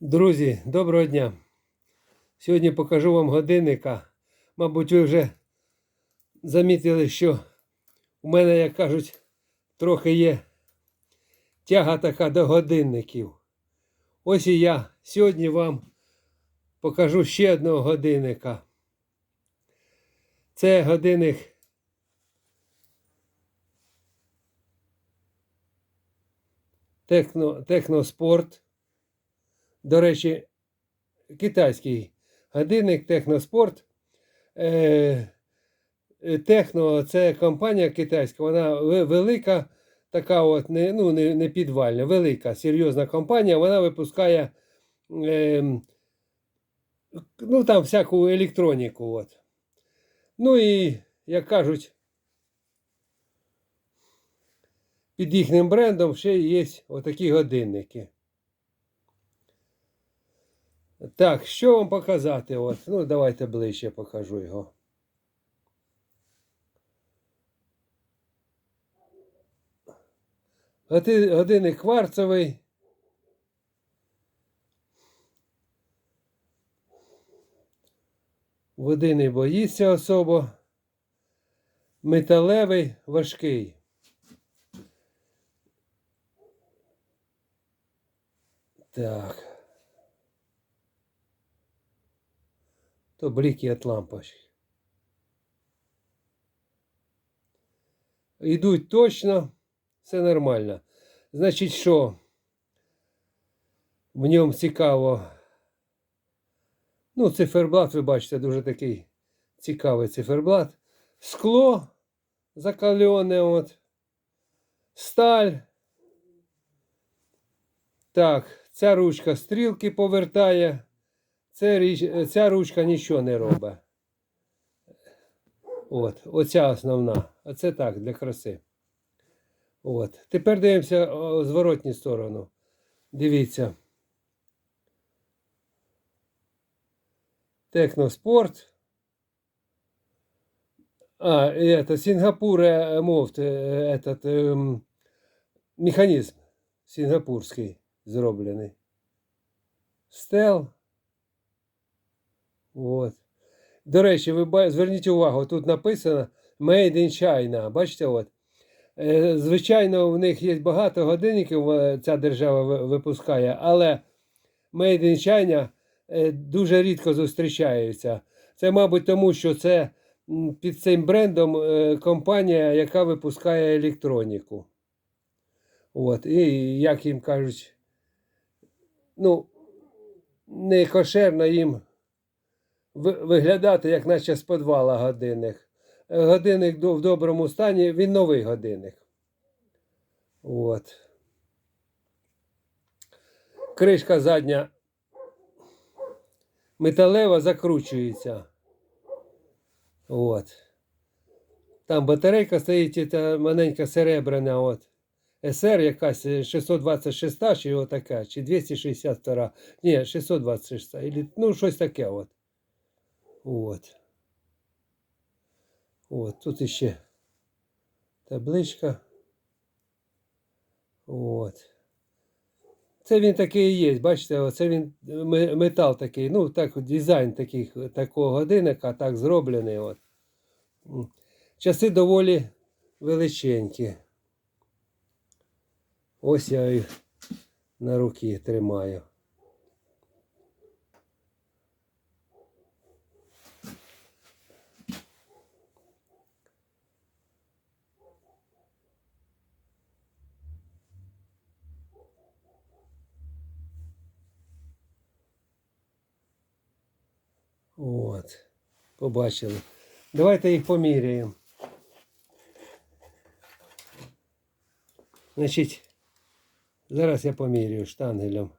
Друзі, доброго дня! Сьогодні покажу вам годинника. Мабуть, ви вже замітили, що у мене, як кажуть, трохи є тяга така до годинників. Ось і я сьогодні вам покажу ще одного годинника. Це годинник Техно, Техноспорт. До речі, китайський годинник Техноспорт. Е, е, Техно це компанія китайська, вона велика, така от, не, ну, не, не підвальна, велика, серйозна компанія. Вона випускає е, ну, там всяку електроніку. От. Ну і, як кажуть, під їхнім брендом ще є отакі годинники. Так, що вам показати? От? Ну, давайте ближче покажу його. Годинник кварцевий. Води не боїться особо. Металевий, важкий. Так. То бліки від лампочки. Йдуть точно, все нормально. Значить, що в ньому цікаво. Ну, циферблат, ви бачите, дуже такий цікавий циферблат. Скло закалене, от. Сталь. Так, ця ручка стрілки повертає. Це, річ- ця ручка нічого не робить. От, оця основна. А це так, для краси. От. Тепер дивимося о, зворотню сторону. Дивіться. Техноспорт. А, и это Сингапур э, мофт, э, этот эм, механізм сингапурський зроблений. Стел. От. До речі, ви зверніть увагу, тут написано Made in China. Бачите, от. Е, Звичайно, в них є багато годинників, е, ця держава випускає, але Made in China е, дуже рідко зустрічаються. Це, мабуть, тому що це під цим брендом компанія, яка випускає електроніку. От. І як їм кажуть, ну, не кошерно їм виглядати, як наче з підвала годинник. Е, Годинник в доброму стані, він новий годинник. От. Кришка задня металева закручується. От. Там батарейка стоїть, та маленька серебряна. От. СР якась е, 626, чи отака, чи 262. Ні, 626. Ну, щось таке. От. От. От, тут іще табличка. От. Це він такий є. Бачите, оце він метал такий. Ну, так, дизайн таких, такого годинника так зроблений. От. Часи доволі величенькі. Ось я їх на руки тримаю. От. Побачили. Давайте їх поміряємо. Значить, зараз я поміряю штангелем.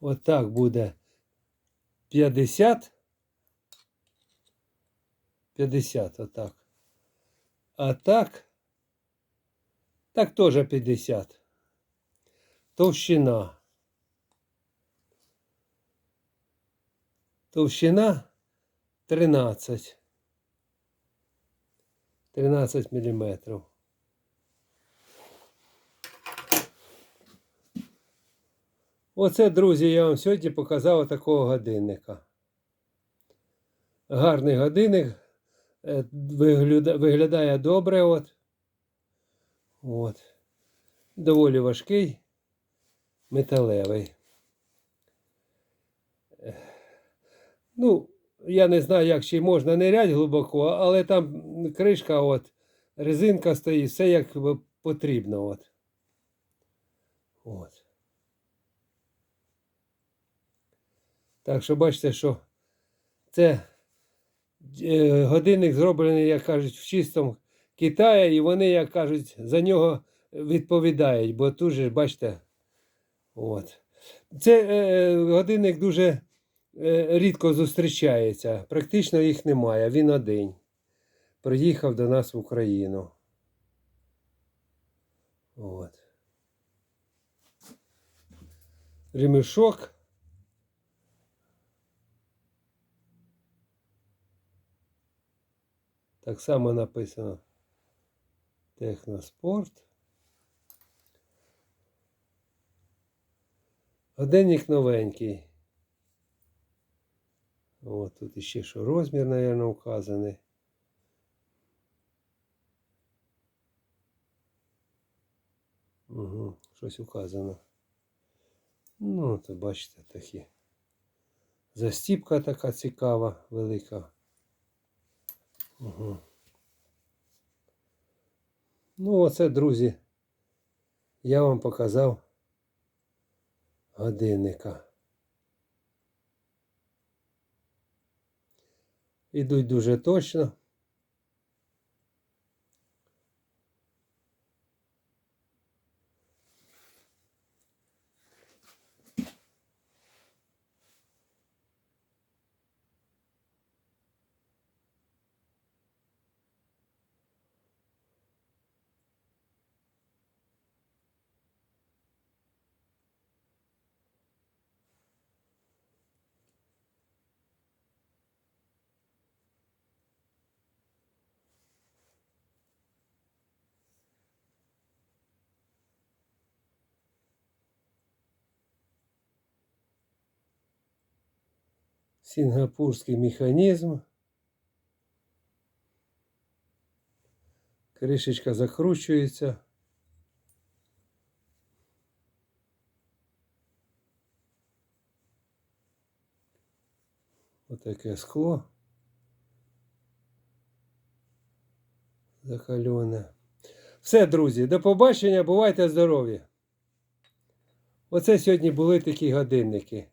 От так буде 50. 50, отак. А так. Так теж 50. Товщина. Товщина 13. 13 міліметрів. Оце, друзі, я вам сьогодні показав такого годинника. Гарний годинник. е, Виглядає добре. От. От. Доволі важкий, металевий. Ну, я не знаю, як ще можна ниряти глибоко, але там кришка, от, резинка стоїть, все як потрібно. От. От. Так що бачите, що це е, годинник зроблений, як кажуть, в чистому Китаї, і вони, як кажуть, за нього відповідають, бо тут же, бачите, от. Це е, годинник дуже рідко зустрічається, практично їх немає. Він один. Приїхав до нас в Україну. От. Ремішок. Так само написано Техноспорт. Годинник новенький. О, тут іще що розмір, мабуть, указаний. Угу, щось указано. Ну, то бачите, такі. Застіпка така цікава, велика. Угу. Ну, оце, друзі, я вам показав годинника. Ідуть дуже точно. Сінгапурський механізм. Кришечка закручується. Отаке скло. Закалене. Все, друзі, до побачення, бувайте здорові. Оце сьогодні були такі годинники.